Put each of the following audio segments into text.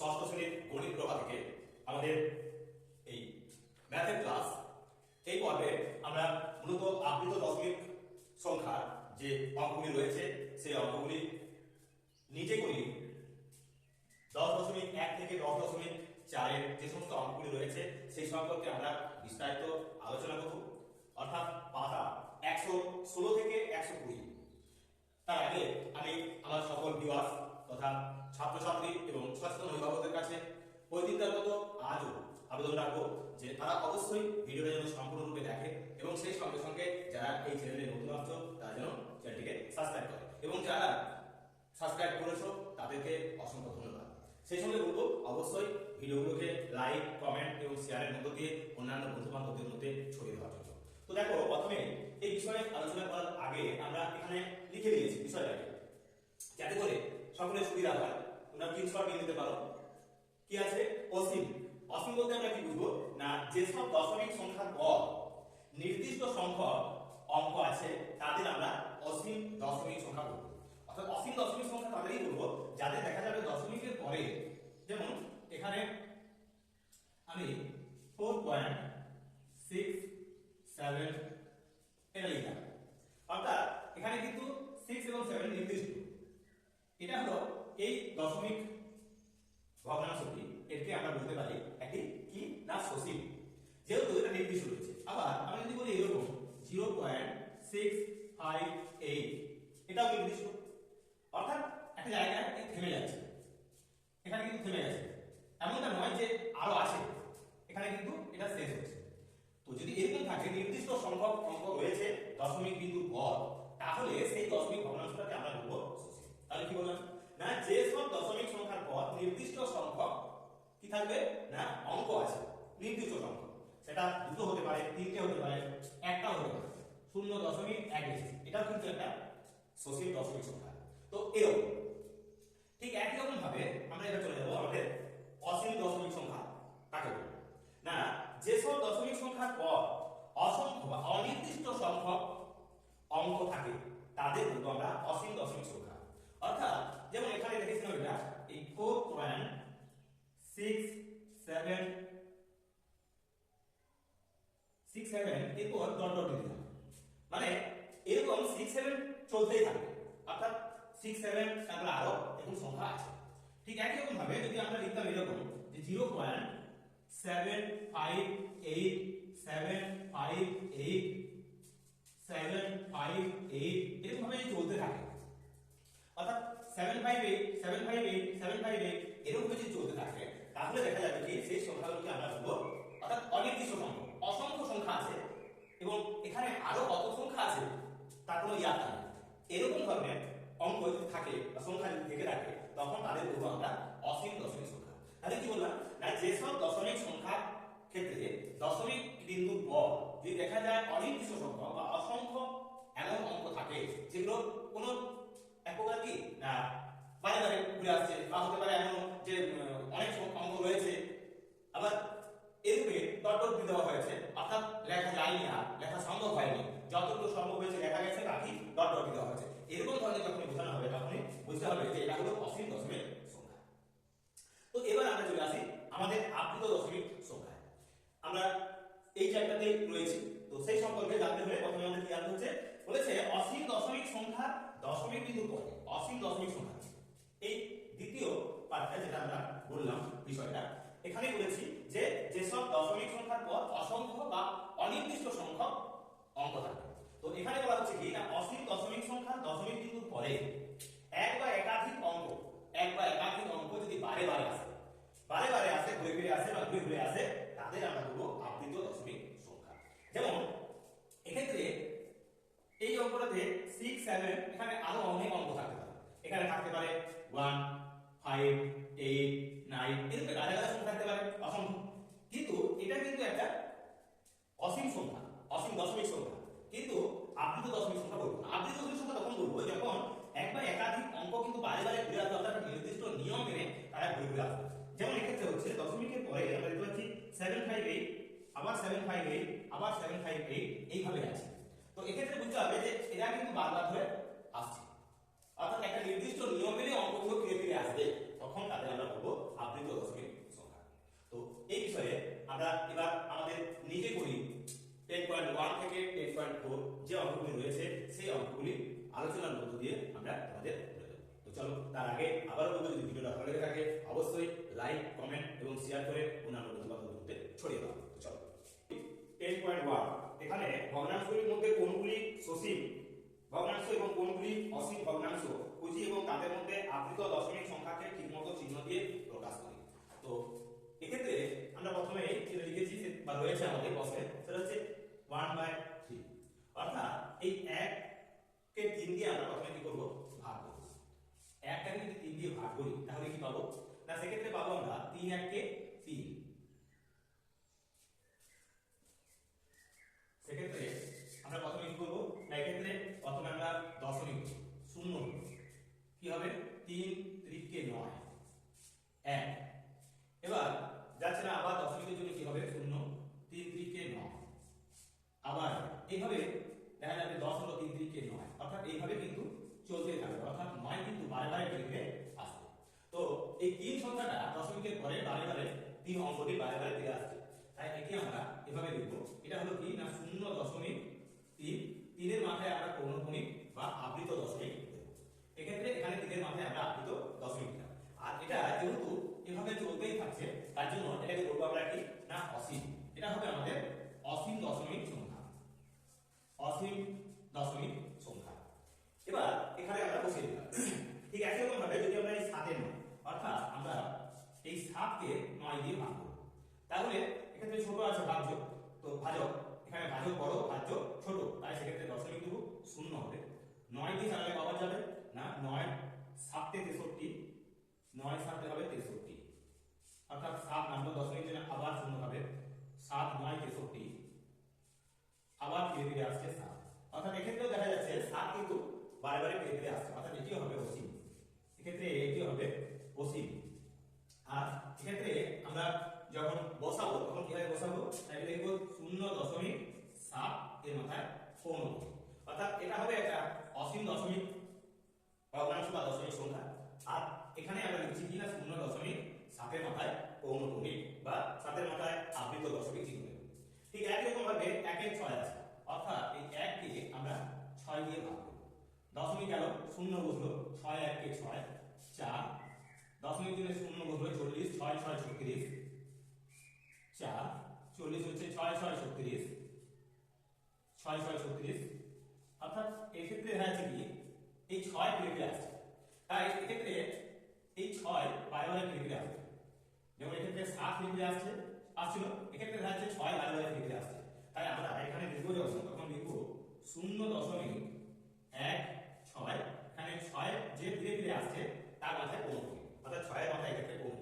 ষষ্ঠ শ্রেণির গণিত প্রভা থেকে আমাদের এই ম্যাথের ক্লাস এই পর্বে আমরা মূলত আবৃত দশমিক সংখ্যার যে অঙ্কগুলি রয়েছে, সেই অঙ্কগুলি নিজে করি। দশ দশমিক এক থেকে দশ দশমিক চারের যে সমস্ত অঙ্কগুলি রয়েছে, সেই সম্পর্কে আমরা বিস্তারিত আলোচনা করব। অর্থাৎ পাতা একশো ষোলো থেকে একশো কুড়ি। তার আগে আমি আমার সকল ভিউয়ার্স তথা ছাত্রছাত্রী এবং সচেতন অভিভাবকদের কাছে প্রতিদিনকার মতো আজও আবেদন রাখব যে তারা অবশ্যই ভিডিওটা যেন সম্পূর্ণরূপে দেখে এবং সেই সঙ্গে সঙ্গে যারা এই চ্যানেলে নতুন আসছো, তারা যেন চ্যানেলটিকে সাবস্ক্রাইব করে এবং যারা সাবস্ক্রাইব করেছ, তাদেরকে অসংখ্য ধন্যবাদ। সেই সঙ্গে বলব, অবশ্যই ভিডিওগুলোকে লাইক কমেন্ট এবং শেয়ারের মধ্য দিয়ে অন্যান্য বন্ধু বান্ধবদের মধ্যে ছড়িয়ে দেওয়ার জন্য। তো দেখো, প্রথমে এই বিষয়ে আলোচনা করার আগে আমরা এখানে লিখে দিয়েছি বিষয়টাকে। যাতে করে সকলের সুবিধা হয়। তোমরা স্ক্রিনশট নিয়ে নিতে পারো। কি আছে? অসীম। অসীম বলতে আমরা কি বুঝব? না, যেসব দশমিক সংখ্যার পর নির্দিষ্ট সংখ্যক অঙ্ক আছে, তাদের আমরা অসীম দশমিক সংখ্যা বলব। অর্থাৎ অসীম দশমিক সংখ্যা তাদেরই বলব, যাদের দেখা যাবে দশমিকের পরে। যেমন, এখানে আমি ফোর পয়েন্ট সিক্স সেভেন এটা লিখলাম। অর্থাৎ এখানে কিন্তু সিক্স এবং সেভেন নির্দিষ্ট। এটা হলো এই দশমিক ভগ্নাংশটি। এটাকে আমরা বলতে পারি একটি কি? না, সসীম। যেহেতু এটা নির্দিষ্ট রয়েছে। আবার আমরা যদি বলি এরকম, zero point six five eight. এটাও নির্দিষ্ট। অর্থাৎ একটা জায়গায় থেমে যাচ্ছে। এখানে কিন্তু থেমে যাচ্ছে এমনটা নয় যে আরও আছে। এখানে কিন্তু এটা শেষ হচ্ছে। তো যদি এরকম থাকে, নির্দিষ্ট সংখ্যক অঙ্ক রয়েছে দশমিক বিন্দুর পর, তাহলে সেই দশমিক ভগ্নাংশটাকে আমরা বলব তাহলে কি বললাম? না, যে সব দশমিক সংখ্যার পর নির্দিষ্ট সংখ্যক কি থাকবে? না, অঙ্ক আছে, নির্দিষ্ট সংখ্যক। সেটা দুটো হতে পারে, তিনটে হতে পারে একটা হতে পারে। শূন্য দশমিক এক এটাও কিন্তু একটা সসীম দশমিক সংখ্যা। তো এরকম। ঠিক একই রকম ভাবে আমরা এটা চলে যাব আমাদের অসীম দশমিক সংখ্যা কাকে না যেসব দশমিক সংখ্যার পর অসংখ্য বা অনির্দিষ্ট সংখ্যক অঙ্ক থাকে, তাদের বলব আমরা অসীম দশমিক সংখ্যা অর্থাৎ যেমন এখানে দেখেছিলাম এটা, এই four point six seven six seven এরপর ডট ডট দিলাম। মানে এরকম সিক্স সেভেন চলতেই থাকবে। অর্থাৎ সিক্স সেভেন তারপরে আরও এরকম সংখ্যা আছে। ঠিক একই রকম ভাবে যদি আমরা লিখতাম এরকম যে zero point seven five eight seven five eight seven five eight এরকম ভাবে চলতে থাকে। অর্থাৎ seven five eight seven five eight seven five eight এরকম যদি চলতে থাকে, তাহলে দেখা যাবে কি সেই সংখ্যাগুলোকে আমরা বলব, অর্থাৎ অনির্দিষ্ট সংখ্যা, অসংখ্য সংখ্যা আছে এবং এখানে আরও কত সংখ্যা আছে তার কোনো ইয়াদ নেই। এরকম ধরনের অঙ্ক যদি থাকে বা সংখ্যা যদি থেকে থাকে, তখন তাদের বলব আমরা অসীম দশমিক সংখ্যা। তাহলে কি বললাম? না যেসব দশমিক সংখ্যা ক্ষেত্রে দশমিক বিন্দুর পর যদি দেখা যায় অনির্দিষ্ট সংখ্যা বা অসংখ্য এমন অঙ্ক থাকে, যেগুলো কোনো এক প্রকার কি? না বারে ঘুরে আসছে বা হতে পারে এমন যে অনেক অঙ্ক রয়েছে আবার এরূপে দিয়ে দেওয়া হয়েছে, অর্থাৎ লেখা যায়নি আর, লেখা সম্ভব হয়নি। যতটুকু সম্ভব হয়েছে, লেখা গেছে, বাকি ডট ডট দিয়ে দেওয়া হয়েছে। এরকম ধরনের যখন বোঝানো হবে, তখনই বুঝতে হবে যে এটা হলো অসীম দশমিক সংখ্যা। তো এবার আমরা চলে আসি আমাদের আবৃত দশমিক সংখ্যায়। আমরা এই চ্যাপ্টারতে রয়েছি। তো সেই সম্পর্কে জানতে হলে প্রথমে আমাদের কি জানতে হচ্ছে, বলেছে অসীম দশমিক সংখ্যা দশমিক বিন্দু পরে অসীম দশমিক সংখ্যা এই দ্বিতীয় পার্টটা যেটা আমরা বললাম বিষয়টা, এখানে বলেছি যে যেসব দশমিক সংখ্যার পর অসংখ্য বা অনির্দিষ্ট সংখ্যক অঙ্ক থাকে তো এখানে বলা হচ্ছে কি না অসীম দশমিক সংখ্যা দশমিক বিন্দুর পরে এক বা একাধিক অঙ্ক, এক বা একাধিক অঙ্ক যদি বারে বারে আসে, বারে বারে আসে, ঘুরে ফিরে আসে বা ঘুরে ঘুরে আসে, তাদের আমরা বলব আবৃত দশমিক সংখ্যা। যেমন, এক্ষেত্রে এই অঙ্কটাতে সিক্স সেভেন এখানে আরও অনেক অঙ্ক থাকতে পারে। এখানে থাকতে পারে ওয়ান ফাইভ এইট নাইন এরকম গাদা গাদা সংখ্যা থাকতে পারে, অসংখ্য। কিন্তু এটা কিন্তু একটা অসীম সংখ্যা, অসীম দশমিক সংখ্যা। কিন্তু আবৃত দশমিক সংখ্যা বলব না। আবৃত দশমিক সংখ্যা তখন বলব যখন এক বা একাধিক অঙ্ক কিন্তু বারে বারে ঘুরে আসবে অর্থাৎ নির্দিষ্ট নিয়ম মেনে তারা ঘুরে ঘুরে আসবে। যেমন এক্ষেত্রে হচ্ছে দশমিকের পরে আমরা দেখতে পাচ্ছি সেভেন ফাইভ এইট আবার সেভেন ফাইভ এইট আবার সেভেন ফাইভ এইট এইভাবে আছে। তো এক্ষেত্রে বুঝতে হবে যে এরা কিন্তু বারবার ধরে আসছে। অর্থাৎ একটা নির্দিষ্ট নিয়মেরই অঙ্কগুলো ধীরে ধীরে আসবে, তখন তাদের আমরা বলব আবৃত দশমিক সংখ্যা। তো এই বিষয়ে আমরা এবার আমাদের নিজে করি টেন পয়েন্ট ওয়ান থেকে টেন পয়েন্ট ফোর যে অঙ্কগুলি রয়েছে, সেই অঙ্কগুলি আলোচনার মধ্য দিয়ে আমরা আমাদের তো চলো, তার আগে আবারও বলব যদি ভিডিওটা ভালো লেগে থাকে, অবশ্যই লাইক কমেন্ট এবং শেয়ার করে অন্যান্য বন্ধু ছড়িয়ে দাও। টেন পয়েন্ট ওয়ান এখানে ভগ্নাংশগুলির মধ্যে কোনগুলি সসীম? ভগ্নাংশ এবং কোনগুলি অসীম ভগ্নাংশ? খুঁজি এবং তাদের মধ্যে আবৃত দশমিক সংখ্যাকে ঠিকমতো চিহ্ন দিয়ে প্রকাশ করি। তো এক্ষেত্রে আমরা প্রথমে লিখেছি বা রয়েছে আমাদের প্রশ্নে ভগ্নাংশ সংখ্যা আর এখানে আমরা লিখছি কি না? শূন্য দশমিক সাতের মাথায় পৌনপুণিক বা সাতের মাথায় আবৃত দশমিক চিহ্ন। ঠিক একই রকম ভাবে একের ছয় আছে। অর্থাৎ এই এককে আমরা ছয় দিয়ে ভাগ করব। দশমিক গেল, শূন্য বসল, ছয় এককে ছয়, চার। দশমিক দিনে শূন্য বসল চল্লিশ, ছয় ছয়, ছত্রিশ, চার। চল্লিশ হচ্ছে ছয় ছয়, ছত্রিশ, ছয় ছয়, ছত্রিশ। অর্থাৎ এক্ষেত্রে দেখা যাচ্ছে কি? এই ছয় ফিরে আসছে। তাই এক্ষেত্রে এই ছয় বারে বারে আসছে যেমন এক্ষেত্রে সাত ফিরে আসছে, আসছিল, এক্ষেত্রে দেখা যাচ্ছে ছয় বারে বারে ফিরে আসছে। তাই আমরা এখানে লিখব যখন তখন লিখব শূন্য দশমিক এক ছয়। এখানে ছয় যে ফিরে ফিরে আসছে, তার মাথায় কোন অর্থাৎ ছয়ের মাথায় এক্ষেত্রে কোন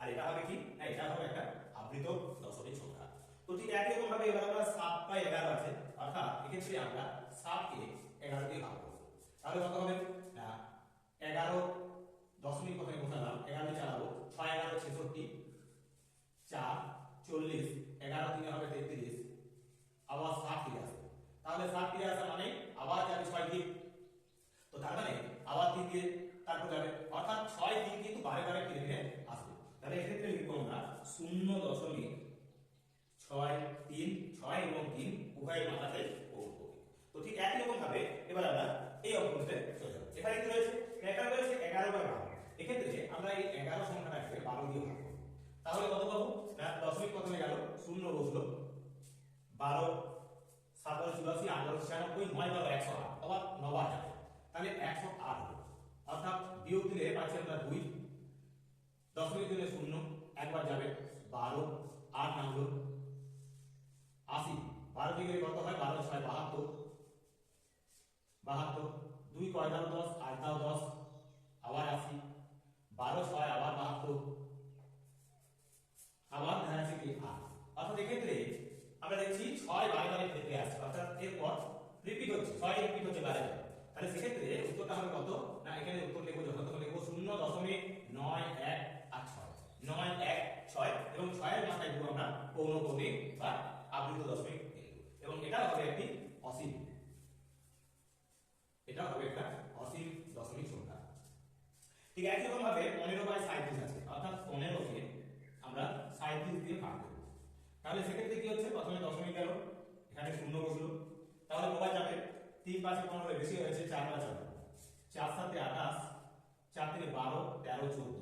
আর এটা হবে কি? না, এটা হবে একটা আবৃত দশমিক সংখ্যা। তো ঠিক একই রকম ভাবে এবার আমরা সাত বা এগারো আছে, অর্থাৎ এক্ষেত্রে আমরা সাতকে এগারো দিয়ে ভাগ করব। তাহলে কত হবে? না এগারো দশমিক প্রথমে বসালাম? এগারো চালাবো। ছয়, এগারো, ছেষট্টি। চার, চল্লিশ। এগারো তিনে হবে তেত্রিশ। আবার সাত ফিরে আসবে। তাহলে সাত ফিরে আসা মানে আবার যাবে ছয় দিক তো তার মানে আবার তিন দিয়ে তারপর যাবে। অর্থাৎ ছয় দিন কিন্তু বারে বারে ফিরে ফিরে আসবে। তাহলে এক্ষেত্রে লিখব আমরা শূন্য দশমিক ছয়, তিন, ছয় এবং তিন উভয়ের মাথাতে পৌঁছ তো ঠিক একই রকম ভাবে এবার আমরা এই অঙ্কতে চলে কি রয়েছে এখানে রয়েছে এগারো বাই বারো এক্ষেত্রে আমরা এই এগারো সংখ্যাটাকে বারো দিয়ে ভাগ করব। তাহলে কত পাবো? না দশমিক প্রথমে গেল, শূন্য বসল। বারো, সাতারো, চুরাশি, আঠারো, ছিয়ানব্বই, নয় বারো, একশো আট। আবার নবার তাহলে একশো আট হলো অর্থাৎ বিয়োগ দিলে পাচ্ছি আমরা দুই। দশমিক দিলে শূন্য, একবার যাবে বারো, আট নামলো। আশি, বারো দিকে কত হয়? বারো ছয়, বাহাত্তর। বাহাত্তর, দুই কয় দশ? আট দাও দশ আবার আশি, বারো ছয় আবার বাহাত্তর। আবার দেখা যাচ্ছে কি? আট। অর্থাৎ এক্ষেত্রে আমরা দেখছি ছয় বারে বারে ফিরে আসছে অর্থাৎ এরপর রিপিট হচ্ছে, ছয় রিপিট হচ্ছে বারে তাহলে সেক্ষেত্রে উত্তরটা হবে কত? না, এখানে উত্তর লিখব যখন তখন লিখব শূন্য দশমিক নয় এক আর ছয়। নয় এক ছয় এবং ছয়ের মাথায় দেবো আমরা পৌনকৌণিক বা আবৃত দশমিক দিয়ে এবং এটা হবে একটি অসীম। এটা হবে একটা অসীম দশমিক সংখ্যা। ঠিক একই রকম ভাবে পনেরো বাই সাঁত্রিশ আছে। অর্থাৎ পনেরোকে আমরা সাঁত্রিশ দিয়ে ভাগ করব। তাহলে সেক্ষেত্রে কি হচ্ছে? প্রথমে দশমিক গেল, এখানে শূন্য বসল। তাহলে কবার যাবে তিন পাঁচে পনেরো বেশি হয়েছে, চার পাঁচ হবে চার সাথে আঠাশ, চার থেকে বারো, তেরো, চোদ্দ।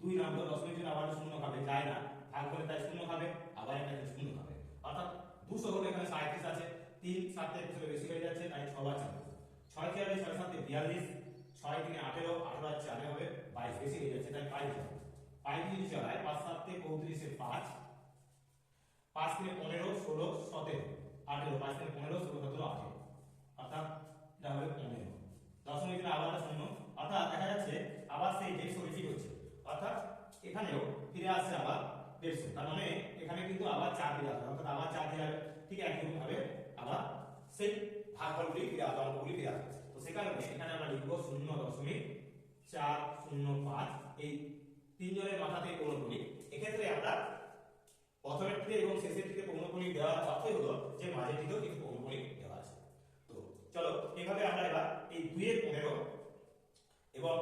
দুই নম্বর দশমিক জন্য আবার শূন্য খাবে, যায় না। ভাগ করে তাই শূন্য খাবে, আবার এখানে শূন্য খাবে। অর্থাৎ দুশো হলে এখানে সাঁত্রিশ আছে, তিন সাত বেশি হয়ে যাচ্ছে, তাই ছবার চার। ছয় চারে ছয় বিয়াল্লিশ, ছয় তিনে আঠেরো আঠেরো আর চারে হবে, বাইশ, বেশি হয়ে যাচ্ছে তাই পাঁচ হবে। পাঁচ যদি চালায় পাঁচ সাতে পঁয়ত্রিশে পাঁচ পাঁচ তিনে পনেরো, ষোলো, সতেরো, আঠেরো, পাঁচ তিনে পনেরো, ষোলো, সতেরো অর্থাৎ হবে পনেরো। দশমিক আবার শূন্য। অর্থাৎ দেখা যাচ্ছে, আবার সেই দেড়শো রিপিট হচ্ছে। অর্থাৎ এখানেও ফিরে আসছে আবার দেড়শো। তার মানে এখানে কিন্তু আবার চার দিয়ে আসবে। অর্থাৎ আবার চার আসবে। ঠিক একই ভাবে আবার সেই ভাগফলগুলি ফিরে আসবে অঙ্কগুলি ফিরে আসবে তো সে কারণে এখানে আমরা লিখব শূন্য দশমিক চার শূন্য পাঁচ। এই তিনজনের মাথাতে পৌনপুণিক এক্ষেত্রে আমরা প্রথমের থেকে এবং শেষের থেকে পৌনপুণিক দেওয়ার অর্থই হলো যে মাঝেরটিতেও কিন্তু পৌনপুণিক দেওয়া আছে তো চলো এভাবে আমরা এবার এই দুইয়ের পনেরো এবং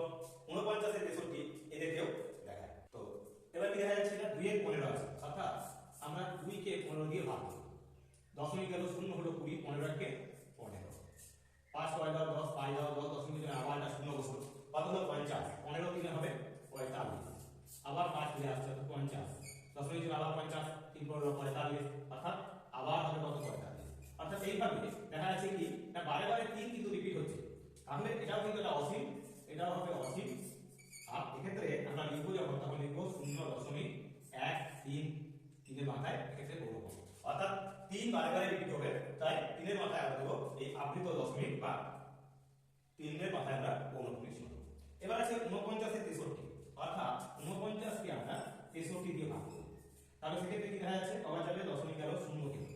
উনপঞ্চাশের তেষট্টি এদেরকেও দেখাই তো এবার কি দেখা যাচ্ছে না দুইয়ের পনেরো আছে অর্থাৎ আমরা দুইকে পনেরো দিয়ে ভাগ করব দশমিক গেল শূন্য হলো কুড়ি পনেরোকে পনেরো। পাঁচ, ছয় দাও, দশ, পাঁচ দাও, দশ, দশমিক জন্য আবার একটা শূন্য বসুন কত হলো? পঞ্চাশ। পনেরো তিনে হবে পঁয়তাল্লিশ। আবার পাঁচ ফিরে আসছে পঞ্চাশ। দশমিক জন্য আবার পঞ্চাশ, তিন পনেরো, পঁয়তাল্লিশ, অর্থাৎ আবার হবে কত? পঁয়তাল্লিশ। অর্থাৎ এইভাবে দেখা যাচ্ছে কি, না, বারে বারে তিন কিন্তু রিপিট হচ্ছে। তাহলে এটাও কিন্তু একটা অসীম, এটাও হবে অসীম। আর এক্ষেত্রে আমরা লিখব যখন, তখন লিখব শূন্য দশমিক এক তিন তিনের মাথায় এক্ষেত্রে বলব অর্থাৎ তিন বারে বারে রিপিট হবে। তাই তিনের মাথায় আমরা দেবো এই আবৃত দশমিক বা তিনের মাথায় আমরা চিহ্ন দেবো এবার আছে উনপঞ্চাশের তেষট্টি। অর্থাৎ উনপঞ্চাশকে আমরা তেষট্টি দিয়ে ভাগ করব। তাহলে সেক্ষেত্রে কি দেখা যাচ্ছে? পাওয়া যাবে দশমিক গেল শূন্য থেকে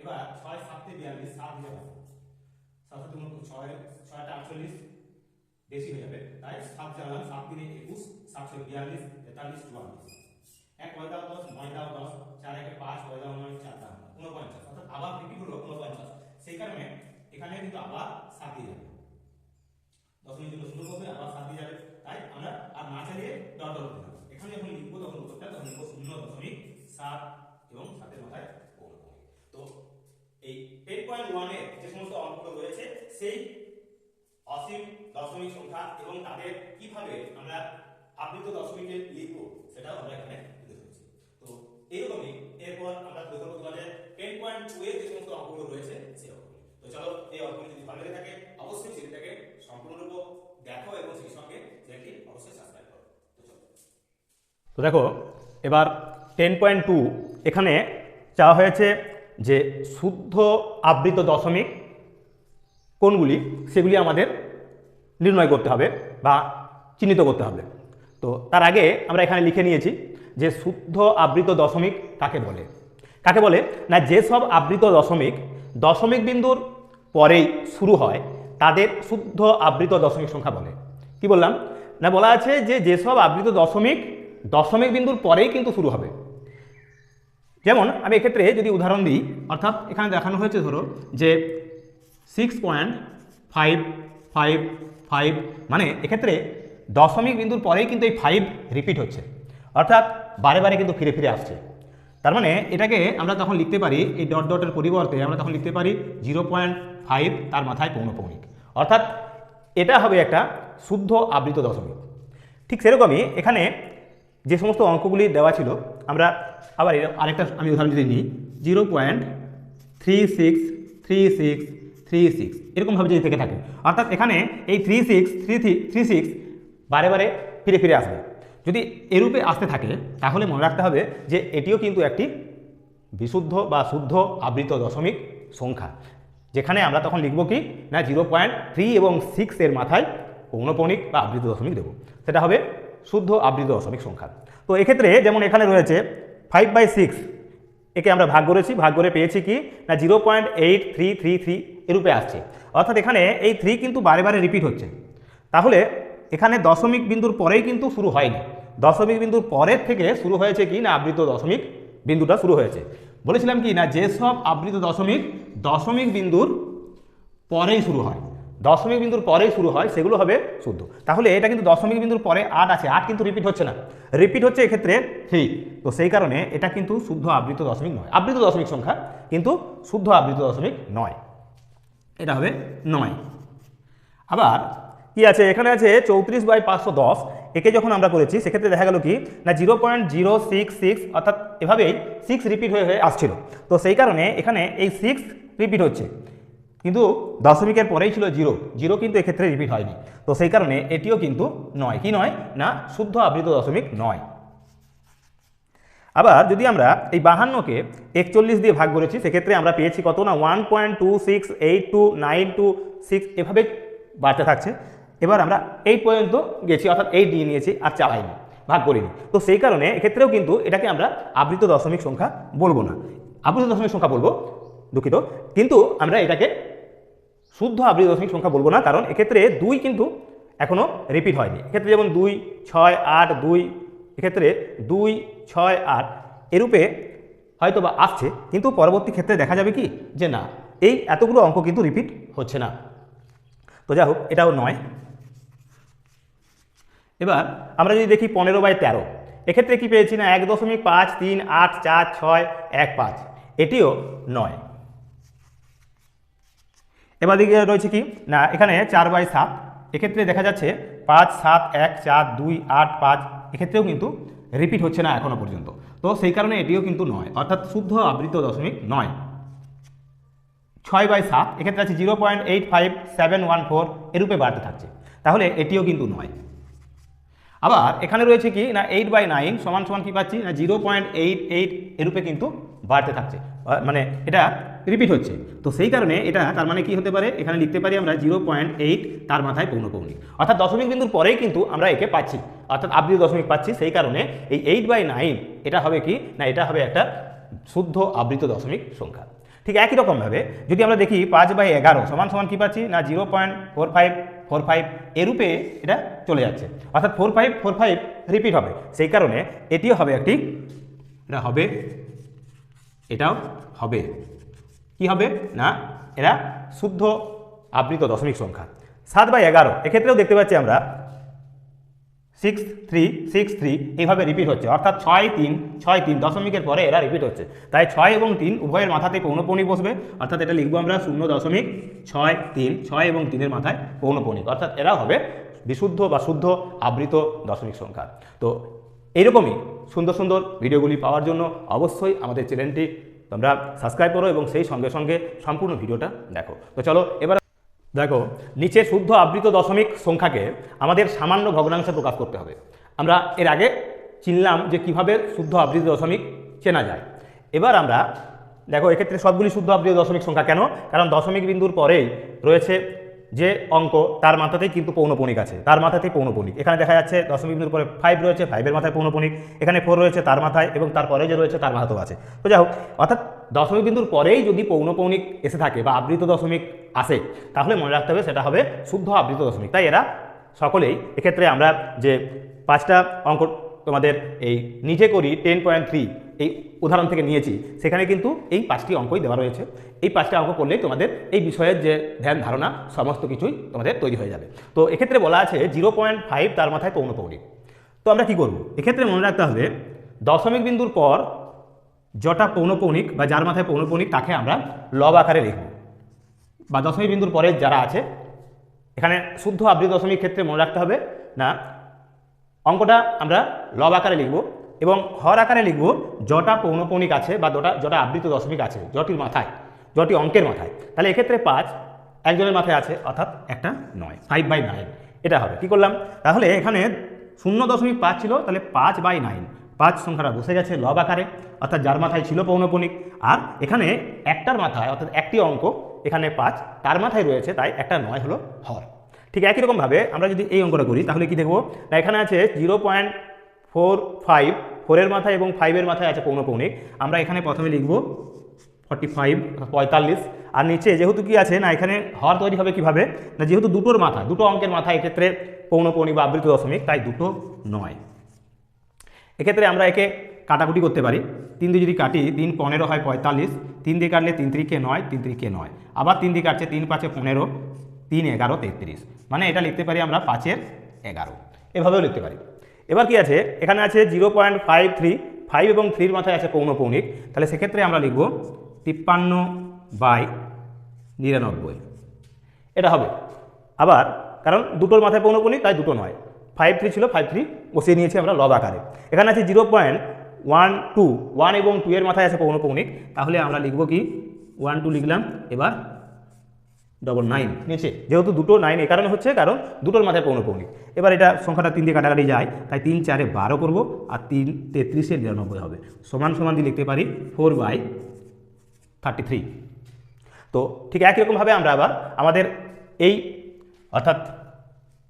এবার ছয় সাতে বিয়াল্লিশ, সাত দিয়ে ভাগ সাত উনপঞ্চাশ ছয়, ছয়টা আটচল্লিশ, বেশি হয়ে যাবে। তাই সাত চালাম সাত দিনে একুশ সাতশো বিয়াল্লিশ, তেতাল্লিশ, চুয়াল্লিশ। এক পয়দা দশ নয় দশ, চার একে পাঁচ পয়দা নয়, চার দাও উনপঞ্চাশ, অর্থাৎ আবার রিপিট হলো উনপঞ্চাশ। সেই কারণে এখানে কিন্তু আবার সাত দিয়ে যাবে। দশমিক জন্য শুরু আবার সাত দিয়ে যাবে। তাই আমরা আর না চালিয়ে ডট ডট দিলাম এখানে যখন লিখব, তখন উত্তরটা তখন লিখব শূন্য দশমিক সাত এবং সাতের মাথায় পৌঁছাবো তো এই টেন পয়েন্ট ওয়ানের যে সমস্ত অঙ্কগুলো রয়েছে, সেই অসীম দশমিক সংখ্যা এবং তাদের কীভাবে আমরা আবৃত দশমিকে লিখব, সেটাও আমরা এখানে এইরকমই এরপর আমরা তুলে ধরবো তোমাদের টেন পয়েন্ট টু এর যে সমস্ত অঙ্কগুলো রয়েছে সেই অঙ্কগুলো। তো চলো এই অঙ্কগুলি যদি ভালো লেগে থাকে, অবশ্যই চ্যানেলটাকে সম্পূর্ণরূপ দেখো এবং সেই সঙ্গে চ্যানেলটি অবশ্যই সাবস্ক্রাইব করো। তো চলো। তো দেখো, এবার টেন পয়েন্ট টু এখানে চাওয়া হয়েছে যে শুদ্ধ আবৃত দশমিক কোনগুলি, সেগুলি আমাদের নির্ণয় করতে হবে বা চিহ্নিত করতে হবে। তো তার আগে আমরা এখানে লিখে নিয়েছি যে শুদ্ধ আবৃত দশমিক কাকে বলে? কাকে বলে? না যেসব আবৃত দশমিক দশমিক বিন্দুর পরেই শুরু হয়, তাদের শুদ্ধ আবৃত দশমিক সংখ্যা বলে। কি বললাম? না, বলা আছে যে যেসব আবৃত দশমিক দশমিক বিন্দুর পরেই কিন্তু শুরু হবে। যেমন আমি এক্ষেত্রে যদি উদাহরণ দিই, অর্থাৎ এখানে দেখানো হয়েছে ধরো যে six point five five five মানে এক্ষেত্রে দশমিক বিন্দুর পরেই কিন্তু এই ফাইভ রিপিট হচ্ছে। অর্থাৎ বারে বারে কিন্তু ফিরে ফিরে আসছে। তার মানে এটাকে আমরা তখন লিখতে পারি, এই ডট ডটের পরিবর্তে আমরা তখন লিখতে পারি জিরো পয়েন্ট ফাইভ তার মাথায় পৌনপৌনিক অর্থাৎ এটা হবে একটা শুদ্ধ আবৃত দশমিক। ঠিক সেরকমই এখানে যে সমস্ত অঙ্কগুলি দেওয়া ছিল, আমরা আবার আরেকটা আমি উদাহরণ যদি নিই, zero point three six three six three six এরকমভাবে যদি থেকে থাকে। অর্থাৎ এখানে এই three six three three six বারে বারে ফিরে ফিরে আসবে। যদি এরূপে আসতে থাকে, তাহলে মনে রাখতে হবে যে এটিও কিন্তু একটি বিশুদ্ধ বা শুদ্ধ আবৃত দশমিক সংখ্যা, যেখানে আমরা তখন লিখব কি? না, জিরো পয়েন্ট থ্রি এবং সিক্স এর মাথায় পৌনপৌনিক বা আবৃত দশমিক দেবো। সেটা হবে শুদ্ধ আবৃত দশমিক সংখ্যা। তো এক্ষেত্রে যেমন এখানে রয়েছে ফাইভ বাই সিক্স একে আমরা ভাগ করেছি, ভাগ করে পেয়েছি কি? না, zero point eight three three three এরূপে আসছে। অর্থাৎ এখানে এই থ্রি কিন্তু বারে বারে রিপিট হচ্ছে। তাহলে এখানে দশমিক বিন্দুর পরেই কিন্তু শুরু হয়নি। দশমিক বিন্দুর পরের থেকে শুরু হয়েছে কি না আবৃত দশমিক বিন্দুটা শুরু হয়েছে? বলেছিলাম কি না যেসব আবৃত দশমিক দশমিক বিন্দুর পরেই শুরু হয়। দশমিক বিন্দুর পরেই শুরু হয়, সেগুলো হবে শুদ্ধ। তাহলে এটা কিন্তু দশমিক বিন্দুর পরে আট আছে, আট কিন্তু রিপিট হচ্ছে না। রিপিট হচ্ছে এক্ষেত্রে থ্রি তো সেই কারণে এটা কিন্তু শুদ্ধ আবৃত দশমিক নয়। আবৃত দশমিক সংখ্যা কিন্তু শুদ্ধ আবৃত দশমিক নয়। এটা হবে নয়। আবার কি আছে? এখানে আছে চৌত্রিশ বাই পাঁচশো দশ। একে যখন আমরা করেছি, সেক্ষেত্রে দেখা গেল কি? না zero point zero six six অর্থাৎ এভাবেই সিক্স রিপিট হয়ে হয়ে আসছিল। তো সেই কারণে এখানে এই সিক্স রিপিট হচ্ছে। কিন্তু দশমিকের পরেই ছিল জিরো জিরো কিন্তু এক্ষেত্রে রিপিট হয়নি। তো সেই কারণে এটিও কিন্তু নয়। কি নয়? না, শুদ্ধ আবৃত দশমিক নয়। আবার যদি আমরা এই বাহান্নকে একচল্লিশ দিয়ে ভাগ করেছি, সেক্ষেত্রে আমরা পেয়েছি কত? না one point two six eight two nine two six এভাবে বাড়তে থাকছে। এবার আমরা এইট পর্যন্ত গেছি, অর্থাৎ এইট দিয়ে নিয়েছি আর চালাইনি, ভাগ করিনি। তো সেই কারণে এক্ষেত্রেও কিন্তু এটাকে আমরা আবৃত দশমিক সংখ্যা বলব না। আবৃত দশমিক সংখ্যা বলব, দুঃখিত। কিন্তু আমরা এটাকে শুদ্ধ আবৃত দশমিক সংখ্যা বলব না, কারণ এক্ষেত্রে দুই কিন্তু এখনও রিপিট হয়নি। এক্ষেত্রে যেমন দুই, ছয়, আট, দুই, এক্ষেত্রে দুই, ছয়, আট, এরূপে হয়তো বা আসছে, কিন্তু পরবর্তী ক্ষেত্রে দেখা যাবে কি? যে না, এই এতগুলো অঙ্ক কিন্তু রিপিট হচ্ছে না। তো যাই হোক, এটাও নয়। এবার আমরা যদি দেখি পনেরো বাই তেরো, এক্ষেত্রে কি পেয়েছি না? এক দশমিক পাঁচ, তিন, আট, চার, ছয়, এক, পাঁচ। এটিও নয়। এবার দিকে রয়েছে কি? না, এখানে চার বাই সাত, এক্ষেত্রে দেখা যাচ্ছে পাঁচ, সাত, এক, চার, দুই, আট, পাঁচ, এক্ষেত্রেও কিন্তু রিপিট হচ্ছে না এখনও পর্যন্ত। তো সেই কারণে এটিও কিন্তু নয়, অর্থাৎ শুদ্ধ আবৃত দশমিক নয়। ছয় বাই সাত, এক্ষেত্রে আছে zero point eight five seven one four, এরূপে বাড়তে থাকছে। তাহলে এটিও কিন্তু নয়। আবার এখানে রয়েছে কি? না এইট বাই নাইন সমান সমান কি পাচ্ছি? না জিরো পয়েন্ট এইট এইট এরূপে কিন্তু বাড়তে থাকছে। মানে এটা রিপিট হচ্ছে। তো সেই কারণে এটা তার মানে কি হতে পারে? এখানে লিখতে পারি আমরা জিরো পয়েন্ট এইট তার মাথায় পৌনপৌনিক অর্থাৎ দশমিক বিন্দুর পরেই কিন্তু আমরা একে পাচ্ছি। অর্থাৎ আবৃত দশমিক পাচ্ছি। সেই কারণে এই এইট বাই নাইন এটা হবে কি? না, এটা হবে একটা শুদ্ধ আবৃত দশমিক সংখ্যা। ঠিক একই রকমভাবে যদি আমরা দেখি পাঁচ বাই এগারো সমান সমান কী পাচ্ছি? না zero point four five four five এরূপে এটা চলে যাচ্ছে। অর্থাৎ four five four five repeat হবে। সেই কারণে এটিও হবে একটি, এটা হবে, এটাও হবে। কি হবে? না, এরা শুদ্ধ আবৃত দশমিক সংখ্যা। সাত বাই এগারো। এক্ষেত্রেও দেখতে পাচ্ছি আমরা সিক্স থ্রি সিক্স থ্রি এইভাবে রিপিট হচ্ছে। অর্থাৎ ছয় তিন ছয় তিন দশমিকের পরে এরা রিপিট হচ্ছে। তাই ছয় এবং তিন উভয়ের মাথাতে পৌনপৌনিক বসবে। অর্থাৎ এটা লিখব আমরা শূন্য দশমিক ছয় তিন, ছয় এবং তিনের মাথায় পৌনপৌনিক অর্থাৎ এরা হবে বিশুদ্ধ বা শুদ্ধ আবৃত দশমিক সংখ্যা। তো এইরকমই সুন্দর সুন্দর ভিডিওগুলি পাওয়ার জন্য অবশ্যই আমাদের চ্যানেলটি তোমরা সাবস্ক্রাইব করো এবং সেই সঙ্গে সঙ্গে সম্পূর্ণ ভিডিওটা দেখো। তো চলো, এবার দেখো, নিচে শুদ্ধ আবৃত দশমিক সংখ্যাকে আমাদের সামান্য ভগ্নাংশে প্রকাশ করতে হবে। আমরা এর আগে চিনলাম যে কীভাবে শুদ্ধ আবৃত দশমিক চেনা যায়। এবার আমরা, দেখো, এক্ষেত্রে সবগুলি শুদ্ধ আবৃত দশমিক সংখ্যা কেন? কারণ দশমিক বিন্দুর পরেই রয়েছে যে অঙ্ক তার মাথাতেই কিন্তু পৌনপণিক আছে, তার মাথাতেই পৌনপণিক এখানে দেখা যাচ্ছে দশমিক বিন্দুর পরে ফাইভ রয়েছে ফাইভের মাথায় পৌনপণিক এখানে ফোর রয়েছে, তার মাথায় এবং তারপরে যে রয়েছে, তার মাথাতেও আছে। তো যাই হোক, অর্থাৎ দশমিক বিন্দুর পরেই যদি পৌনপৌনিক এসে থাকে বা আবৃত দশমিক আসে, তাহলে মনে রাখতে হবে সেটা হবে শুদ্ধ আবৃত দশমিক। তাই এরা সকলেই, এক্ষেত্রে আমরা যে পাঁচটা অঙ্ক তোমাদের এই নিজে করি টেন পয়েন্ট থ্রি এই উদাহরণ থেকে নিয়েছি। সেখানে কিন্তু এই পাঁচটি অঙ্কই দেওয়া রয়েছে। এই পাঁচটা অঙ্ক করলেই তোমাদের এই বিষয়ের যে ধ্যান ধারণা, সমস্ত কিছুই তোমাদের তৈরি হয়ে যাবে। তো এক্ষেত্রে বলা আছে জিরো পয়েন্ট ফাইভ তার মাথায় পৌনপৌনিক তো আমরা কি করব? এক্ষেত্রে মনে রাখতে হবে দশমিক বিন্দুর পর যটা পৌনপৌনিক বা যার মাথায় পৌনপৌনিক তাকে আমরা লব আকারে লিখব। বা দশমিক বিন্দুর পরে যারা আছে, এখানে শুদ্ধ আবৃত দশমিক ক্ষেত্রে মনে রাখতে হবে না, অঙ্কটা আমরা লব আকারে লিখব। এবং হর আকারে লিখব যটা পৌনপৌনিক আছে বা যটা যটা আবৃত দশমিক আছে যটির মাথায় যটি অঙ্কের মাথায়। তাহলে এক্ষেত্রে পাঁচ একজনের মাথায় আছে, অর্থাৎ একটা নয় ফাইভ বাই নাইন এটা হবে, কি করলাম? তাহলে এখানে শূন্য দশমিক পাঁচ ছিল, তাহলে পাঁচ বাই নাইন পাঁচ সংখ্যাটা বসে গেছে লব আকারে, অর্থাৎ যার মাথায় ছিল পৌনপণিক আর এখানে একটার মাথায়, অর্থাৎ একটি অঙ্ক, এখানে পাঁচ, তার মাথায় রয়েছে, তাই একটা নয় হলো হর। ঠিক একই রকমভাবে আমরা যদি এই অঙ্কটা করি, তাহলে কি দেখব? না, এখানে আছে জিরো পয়েন্ট ফোর ফাইভ, ফোরের মাথায় এবং ফাইভের মাথায় আছে পৌনপৌনিক আমরা এখানে প্রথমে লিখব ফর্টি ফাইভ, পঁয়তাল্লিশ। আর নিচে যেহেতু কি আছে, না, এখানে হর তৈরি হবে কীভাবে? না, যেহেতু দুটোর মাথা, দুটো অঙ্কের মাথা, এক্ষেত্রে পৌনপৌনিক বা আবৃত দশমিক, তাই দুটো নয়। এক্ষেত্রে আমরা একে কাটাকুটি করতে পারি। তিন দিয়ে যদি কাটি, তিন পনেরো হয় পঁয়তাল্লিশ, তিন দিয়ে কাটলে তিন তিরিকে নয়, তিন তিরিকে নয়। আবার তিন দিয়ে কাটছে তিন পাঁচে পনেরো, তিন এগারো তেত্রিশ। মানে এটা লিখতে পারি আমরা পাঁচের এগারো। এভাবেও লিখতে পারি। এবার কি আছে? এখানে আছে zero point five three five এবং থ্রির মাথায় আছে পৌনপৌনিক তাহলে সেক্ষেত্রে আমরা লিখব তিপ্পান্ন বাই নিরানব্বই। এটা হবে। আবার, কারণ দুটোর মাথায় পৌনপণিক তাই দুটো নয়। ফাইভ থ্রি ছিল ফাইভ থ্রি বসিয়ে নিয়েছি আমরা লব আকারে। এখানে আছে zero point one two one এবং টু এর মাথায় আছে পৌনপৌনিক তাহলে আমরা লিখব কি? ওয়ান টু লিখলাম, এবার ডবল নাইন নিচে যেহেতু দুটো নাইন এ কারণে হচ্ছে, কারণ দুটোর মাথায় পৌনপৌনিক এবার এটা সংখ্যাটা তিন দিয়ে কাটাকাটি যায়, তাই তিন চারে বারো করব, আর তিন তেত্রিশে নিরানব্বই হবে। সমান সমান দিয়ে লিখতে পারি ফোর বাই থার্টি থ্রি তো ঠিক একই রকমভাবে আমরা আবার আমাদের এই, অর্থাৎ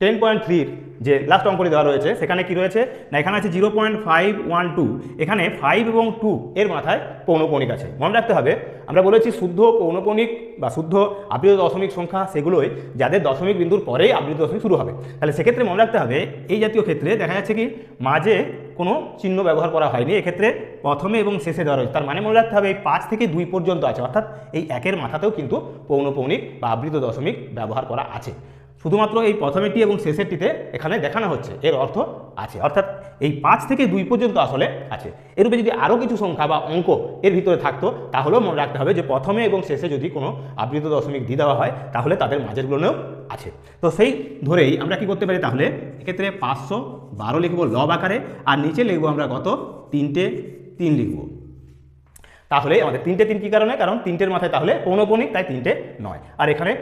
টেন পয়েন্ট থ্রির যে লাস্ট অঙ্কটি দেওয়া রয়েছে, সেখানে কি রয়েছে? না, এখানে আছে zero point five one two এখানে ফাইভ এবং টু এর মাথায় পৌনপণিক আছে। মনে রাখতে হবে, আমরা বলেছি শুদ্ধ পৌনপণিক বা শুদ্ধ আবৃত দশমিক সংখ্যা সেগুলোই যাদের দশমিক বিন্দুর পরেই আবৃত দশমিক শুরু হবে। তাহলে সেক্ষেত্রে মনে রাখতে হবে, এই জাতীয় ক্ষেত্রে দেখা যাচ্ছে কি, মাঝে কোনো চিহ্ন ব্যবহার করা হয়নি, এক্ষেত্রে প্রথমে এবং শেষে দেওয়া রয়েছে। তার মানে মনে রাখতে হবে, এই পাঁচ থেকে দুই পর্যন্ত আছে, অর্থাৎ এই একের মাথাতেও কিন্তু পৌনপৌনিক বা আবৃত দশমিক ব্যবহার করা আছে। শুধুমাত্র এই প্রথমেরটি এবং শেষেরটিতে এখানে দেখানো হচ্ছে। এর অর্থ আছে। অর্থাৎ এই পাঁচ থেকে দুই পর্যন্ত আসলে আছে। এরূপে যদি আরও কিছু সংখ্যা বা অঙ্ক এর ভিতরে থাকতো, তাহলেও মনে রাখতে হবে যে প্রথমে এবং শেষে যদি কোনো আবৃত দশমিক দিয়ে দেওয়া হয়, তাহলে তাদের মাঝেরগুলোও আছে। তো সেই ধরেই আমরা কি করতে পারি তাহলে? এক্ষেত্রে পাঁচশো বারো লিখব লব আকারে, আর নিচে লিখব আমরা গত তিনটে তিন লিখব। তাহলে আমাদের তিনটে তিন কী কারণে? কারণ তিনটের মাথায় তাহলে পৌনপণিক তাই তিনটে নয়। আর এখানে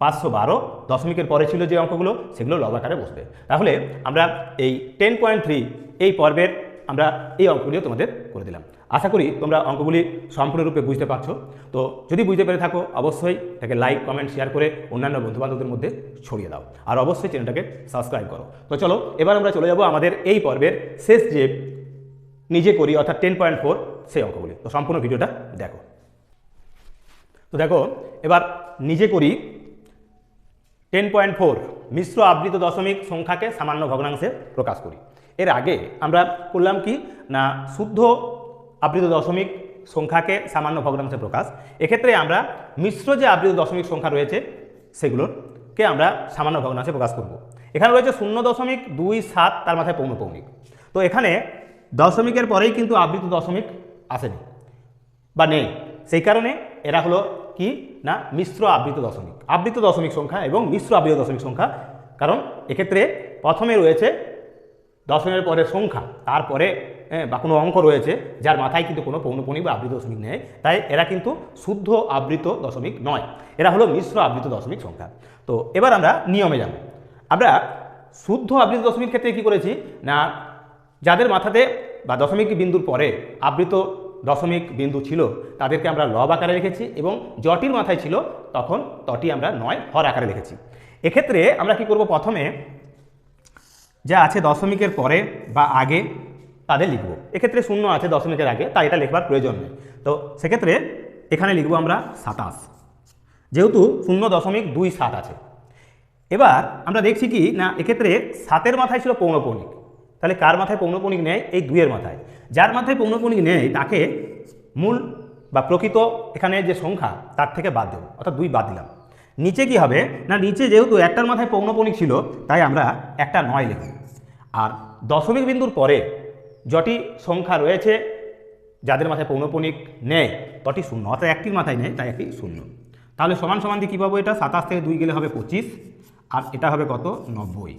পাঁচশো বারো দশমিকের পরে ছিল যে অঙ্কগুলো, সেগুলো লবাকারে বসবে। তাহলে আমরা এই টেন পয়েন্ট থ্রি এই পর্বের আমরা এই অঙ্কগুলিও তোমাদের করে দিলাম। আশা করি তোমরা অঙ্কগুলি সম্পূর্ণরূপে বুঝতে পারছ। তো যদি বুঝতে পেরে থাকো, অবশ্যই তাকে লাইক কমেন্ট শেয়ার করে অন্যান্য বন্ধুবান্ধবদের মধ্যে ছড়িয়ে দাও। আর অবশ্যই চ্যানেলটাকে সাবস্ক্রাইব করো। তো চলো, এবার আমরা চলে যাব আমাদের এই পর্বের শেষ যে নিজে করি, অর্থাৎ টেন পয়েন্ট ফোর সেই অঙ্কগুলি। তো সম্পূর্ণ ভিডিওটা দেখো। তো দেখো, এবার নিজে করি টেন পয়েন্ট ফোর মিশ্র আবৃত দশমিক সংখ্যাকে সামান্য ভগ্নাংশে প্রকাশ করি। এর আগে আমরা করলাম কি? না, শুদ্ধ আবৃত দশমিক সংখ্যাকে সামান্য ভগ্নাংশে প্রকাশ। এক্ষেত্রে আমরা মিশ্র যে আবৃত দশমিক সংখ্যা রয়েছে, সেগুলোকে আমরা সামান্য ভগ্নাংশে প্রকাশ করব। এখানে রয়েছে শূন্য দশমিক দুই সাত, তার মাথায় পৌনপৌনিক তো এখানে দশমিকের পরেই কিন্তু আবৃত দশমিক আসেনি, বা নেই। সেই কারণে এরা হলো কি? না, মিশ্র আবৃত দশমিক। আবৃত দশমিক সংখ্যা এবং মিশ্র আবৃত দশমিক সংখ্যা। কারণ এক্ষেত্রে প্রথমে রয়েছে দশমের পরে সংখ্যা, তারপরে বা কোনো অঙ্ক রয়েছে যার মাথায় কিন্তু কোনো পৌনপণিক বা আবৃত দশমিক নেই। তাই এরা কিন্তু শুদ্ধ আবৃত দশমিক নয়। এরা হলো মিশ্র আবৃত দশমিক সংখ্যা। তো এবার আমরা নিয়মে যাব। আমরা শুদ্ধ আবৃত দশমিক ক্ষেত্রে কি করেছি? না, যাদের মাথাতে বা দশমিক বিন্দুর পরে আবৃত দশমিক বিন্দু ছিল, তাদেরকে আমরা লব আকারে রেখেছি এবং জটির মাথায় ছিল, তখন তটি আমরা নয় হর আকারে লিখেছি এক্ষেত্রে আমরা কি করব প্রথমে? যা আছে দশমিকের পরে বা আগে, তাদের লিখব। এক্ষেত্রে শূন্য আছে দশমিকের আগে, তাই এটা লিখবার প্রয়োজন নেই। তো সেক্ষেত্রে এখানে লিখব আমরা সাতাশ। যেহেতু শূন্য দশমিক দুই সাত আছে। এবার আমরা দেখছি কি, না, এক্ষেত্রে সাতের মাথায় ছিল পৌনপৌনিক তাহলে কার মাথায় পৌনপৌনিক নেয়? এই দুইয়ের মাথায়। যার মাথায় পৌনপৌনিক নেয় তাকে মূল বা প্রকৃত এখানে যে সংখ্যা, তার থেকে বাদ দেবো। অর্থাৎ দুই বাদ দিলাম। নিচে কি হবে? না, নিচে যেহেতু একটার মাথায় পৌনপৌনিক ছিল, তাই আমরা একটা নয় লিখব আর দশমিক বিন্দুর পরে যটি সংখ্যা রয়েছে, যাদের মাথায় পৌনপৌনিক নেয় তটি শূন্য। অর্থাৎ একটির মাথায় নেয় তাই একটি শূন্য। তাহলে সমান সমান দিয়ে কী পাবো এটা? সাতাশ থেকে দুই গেলে হবে পঁচিশ, আর এটা হবে কত? নব্বই।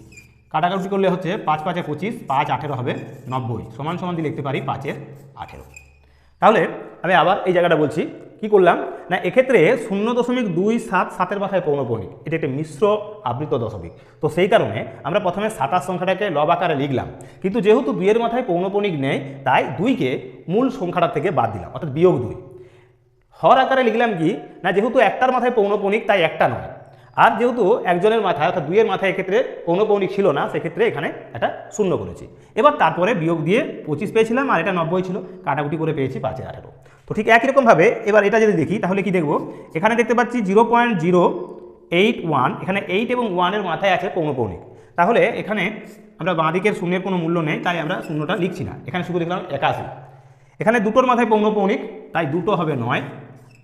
কাটাকাটি করলে হচ্ছে পাঁচ পাঁচে পঁচিশ, পাঁচ আঠেরো হবে নব্বই। সমান সমান দিয়ে লিখতে পারি পাঁচের আঠেরো। তাহলে আমি আবার এই জায়গাটা বলছি, কি করলাম? না, এক্ষেত্রে শূন্য দশমিক দুই সাত সাতের মাথায় পৌনপৌনিক এটা একটি মিশ্র আবৃত দশমিক। তো সেই কারণে আমরা প্রথমে সাতাশ সংখ্যাটাকে লব আকারে লিখলাম, কিন্তু যেহেতু দুইয়ের মাথায় পৌনপৌনিক নেই, তাই দুইকে মূল সংখ্যাটা থেকে বাদ দিলাম, অর্থাৎ বিয়োগ দুই। হর আকারে লিখলাম কি? না, যেহেতু একটার মাথায় পৌনপৌনিক তাই একটা নয়। আর যেহেতু একজনের মাথায় অর্থাৎ দুইয়ের মাথায় এক্ষেত্রে পৌনপৌনিক ছিল না, সেক্ষেত্রে এখানে একটা শূন্য করেছি। এবার তারপরে বিয়োগ দিয়ে পঁচিশ পেয়েছিলাম আর এটা নব্বই ছিল, কাটাকুটি করে পেয়েছি পাঁচে আঠেরো। তো ঠিক একই রকমভাবে এবার এটা যদি দেখি, তাহলে কি দেখব? এখানে দেখতে পাচ্ছি zero point zero eight one, এখানে এইট এবং ওয়ানের মাথায় আছে পৌনপৌনিক তাহলে এখানে আমরা বাঁদিকের শূন্যের কোনো মূল্য নেই, তাই আমরা শূন্যটা লিখছি না। এখানে শুধু লিখলাম একাশি। এখানে দুটোর মাথায় পৌনপৌনিক, তাই দুটো হবে নয়।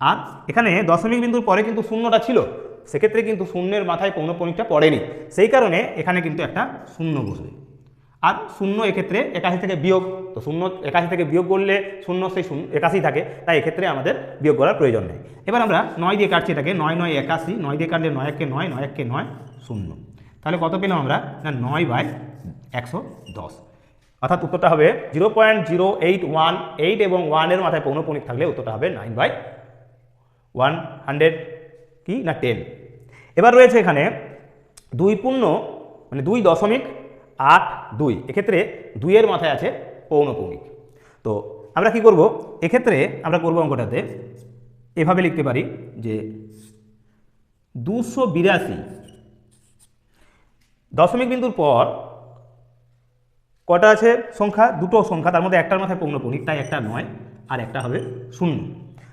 আর এখানে দশমিক বিন্দুর পরে কিন্তু শূন্যটা ছিল। সেক্ষেত্রে কিন্তু শূন্যের মাথায় পৌনপৌনিকটা পড়েনি। সেই কারণে এখানে কিন্তু একটা শূন্য বসবে। আর শূন্য এক্ষেত্রে একাশি থেকে বিয়োগ, তো শূন্য একাশি থেকে বিয়োগ করলে শূন্য সেই শূন্য একাশি থাকে, তাই এক্ষেত্রে আমাদের বিয়োগ করার প্রয়োজন নেই। এবার আমরা নয় দিয়ে কাটছি এটাকে, নয় নয়, একাশি, নয় দিয়ে কাটলে নয় এককে নয় নয় এককে নয়, শূন্য। তাহলে কত পেলাম আমরা? না, নয় বাই একশো দশ। অর্থাৎ উত্তরটা হবে zero point zero eight one, eight এবং ওয়ানের মাথায় পৌনপণিক থাকলে উত্তরটা হবে নাইন বাই ওয়ান হান্ড্রেড। কি? না টেন এবার রয়েছে এখানে দুই পূর্ণ মানে দুই দশমিক আট দুই। এক্ষেত্রে দুইয়ের মাথায় আছে পৌনপৌনিক। তো আমরা কি করব? এক্ষেত্রে আমরা করব অঙ্কটাতে, এভাবে লিখতে পারি যে দুশো বিরাশি দশমিক বিন্দুর পর কটা আছে সংখ্যা? দুটো সংখ্যা, তার মধ্যে একটার মাথায় পৌনপণিক তাই একটা নয়, আর একটা হবে শূন্য।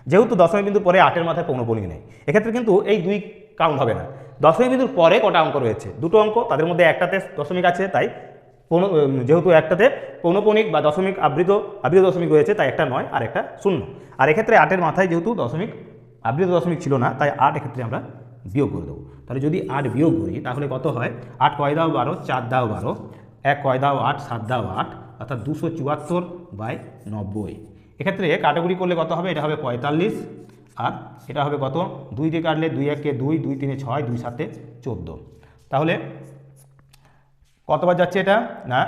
যেহেতু দশমিক বিন্দুর পরে আটের মাথায় পৌনপণিক নেই। এক্ষেত্রে কিন্তু এই দুই কাউন্ট হবে না। দশমিক বিন্দুর পরে কটা অঙ্ক রয়েছে? দুটো অঙ্ক, তাদের মধ্যে একটাতে দশমিক আছে, তাই পৌন যেহেতু একটাতে পৌনপণিক বা দশমিক আবৃত আবৃত দশমিক রয়েছে, তাই একটা নয়, আর একটা শূন্য। আর এক্ষেত্রে আটের মাথায় যেহেতু দশমিক, আবৃত দশমিক ছিল না, তাই আট এক্ষেত্রে আমরা বিয়োগ করে দেবো। তাহলে যদি আট বিয়োগ করি, তাহলে কত হয়? আট কয় দাও বারো, চার দাও বারো, এক কয় দাও আট, সাত দাও আট, অর্থাৎ দুশো চুয়াত্তর বাই নব্বই। এক্ষেত্রে কাটাকুটি করলে কত হবে? এটা হবে পঁয়তাল্লিশ। আর এটা হবে কত? দুই দিয়ে কাটলে দুই একে দুই দুই তিনে ছয়, দুই সাতে চোদ্দ। তাহলে কতবার যাচ্ছে এটা? না,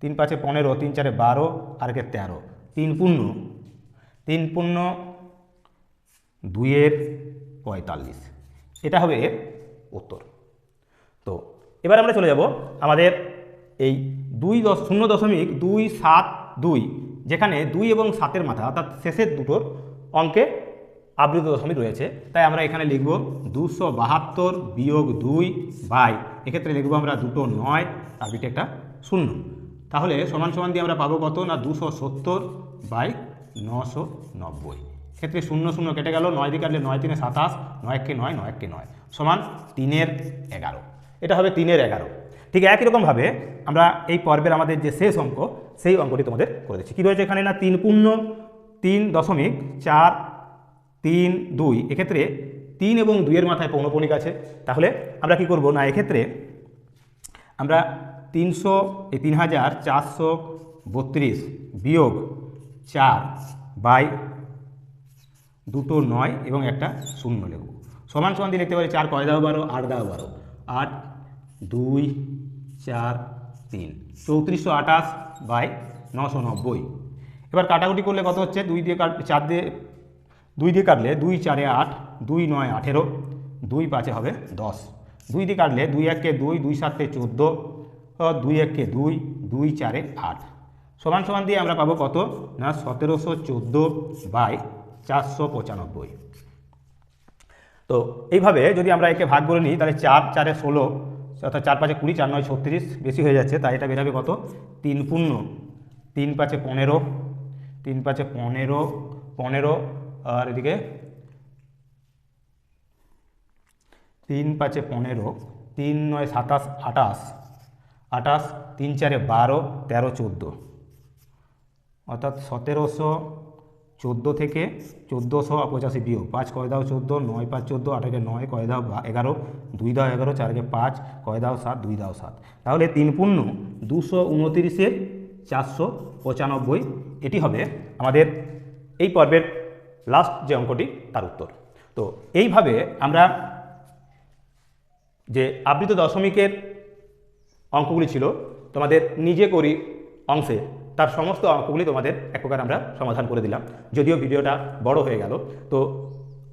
তিন পাঁচে পনেরো, তিন চারে বারো আর একে তেরো। তিন পূর্ণ। তিন পূর্ণ দুইয়ের পঁয়তাল্লিশ। এটা হবে উত্তর। তো এবার আমরা চলে যাব আমাদের এই দুই দশ, শূন্য দশমিক দুই সাত দুই যেখানে দুই এবং সাতের মাথা, অর্থাৎ শেষের দুটোর অঙ্কে আবৃত দশমিক রয়েছে। তাই আমরা এখানে লিখব দুশো বাহাত্তর বিয়োগ দুই বাই। এক্ষেত্রে লিখব আমরা দুটো নয়, তার পিঠে একটা শূন্য। তাহলে সমান সমান দিয়ে আমরা পাবো কত? না, দুশো সত্তর বাই নশো নব্বই। ক্ষেত্রে শূন্য শূন্য কেটে গেল, নয় দিকে কাটলে নয় তিনে সাতাশ, নয় এককে নয় নয় এককে নয়। সমান তিনের এগারো। এটা হবে তিনের এগারো। ঠিক একই রকমভাবে আমরা এই পর্বের আমাদের যে শেষ অঙ্ক, সেই অঙ্কটি তোমাদের করে দিচ্ছি। কী রয়েছে এখানে না? তিন পূর্ণ, তিন দশমিক, চার, তিন, দুই। এক্ষেত্রে তিন এবং দুইয়ের মাথায় পৌনপণিক আছে। তাহলে আমরা কি করব? না, এক্ষেত্রে আমরা তিনশো, এই তিন হাজার চারশো বত্রিশ বিয়োগ চার বাই দুটো নয় এবং একটা শূন্য লিখব। সমান সমান দিয়ে লিখতে পারি চার, কয় দাও বারো? আট দাও বারো। আট, দুই চার, তিন। চৌত্রিশশো আঠাশ বাই নশো নব্বই। এবার কাটাকুটি করলে কত হচ্ছে? দুই দিয়ে কাট চার দিয়ে দুই দিয়ে কাটলে দুই চারে আট, দুই নয় আঠেরো, দুই পাঁচে হবে দশ। দুই দিয়ে কাটলে দুই এককে দুই দুই সাতে চোদ্দ দুই এককে দুই দুই চারে আট। সমান সমান দিয়ে আমরা পাবো কত? না, সতেরোশো চোদ্দ বাই চারশো পঁচানব্বই। তো এইভাবে যদি আমরা একে ভাগ করে নিই, তাহলে চার, চারে ষোলো অর্থাৎ চার পাঁচে কুড়ি, চার নয় ছত্রিশ বেশি হয়ে যাচ্ছে, তাই এটা বেরাবে কত? তিন পূর্ণ। তিন পাঁচে পনেরো, তিন পাঁচে পনেরো পনেরো, আর এদিকে তিন পাঁচে পনেরো, তিন নয় সাতাশ আটাশ আটাশ তিন চারে বারো, তেরো, চোদ্দ। অর্থাৎ সতেরোশো চোদ্দ থেকে চোদ্দোশো পঁচাশি বিয়োগ পাঁচ, কয় দাও চোদ্দ, নয় পাঁচ চোদ্দ, আটাকে নয়, কয় দাও এগারো, দুই দাও এগারো, চারকে পাঁচ, কয় দাও সাত, দুই দাও সাত। তাহলে তিন পূর্ণ দুশো উনতিরিশের চারশো পঁচানব্বই। এটি হবে আমাদের এই পর্বের লাস্ট যে অঙ্কটি, তার উত্তর। তো এইভাবে আমরা যে আবৃত দশমিকের অঙ্কগুলি ছিল, তোমাদের নিজে করি অংশে তার সমস্ত অঙ্কগুলি তোমাদের এক প্রকার আমরা সমাধান করে দিলাম। যদিও ভিডিওটা বড় হয়ে গেল, তো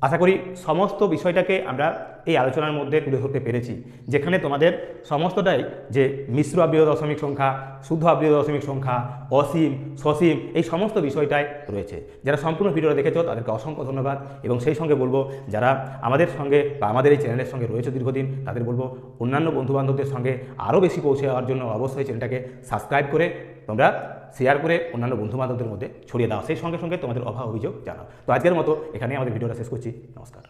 আশা করি সমস্ত বিষয়টাকে আমরা এই আলোচনার মধ্যে তুলে ধরতে পেরেছি, যেখানে তোমাদের সমস্তটাই যে মিশ্র আবৃত দশমিক সংখ্যা, শুদ্ধ আবৃত দশমিক সংখ্যা, অসীম, সসীম, এই সমস্ত বিষয়টাই রয়েছে। যারা সম্পূর্ণ ভিডিওটা দেখেছ, তাদেরকে অসংখ্য ধন্যবাদ, এবং সেই সঙ্গে বলব, যারা আমাদের সঙ্গে বা আমাদের এই চ্যানেলের সঙ্গে রয়েছে দীর্ঘদিন, তাদের বলব, অন্যান্য বন্ধুবান্ধবদের সঙ্গে আরও বেশি পৌঁছে যাওয়ার জন্য অবশ্যই চ্যানেলটাকে সাবস্ক্রাইব করে তোমরা শেয়ার করে অন্যান্য বন্ধুবান্ধবদের মধ্যে ছড়িয়ে দাও। সেই সঙ্গে সঙ্গে তোমাদের অভাব অভিযোগ জানাও। তো আজকের মতো এখানে আমাদের ভিডিওটা শেষ করছি। নমস্কার।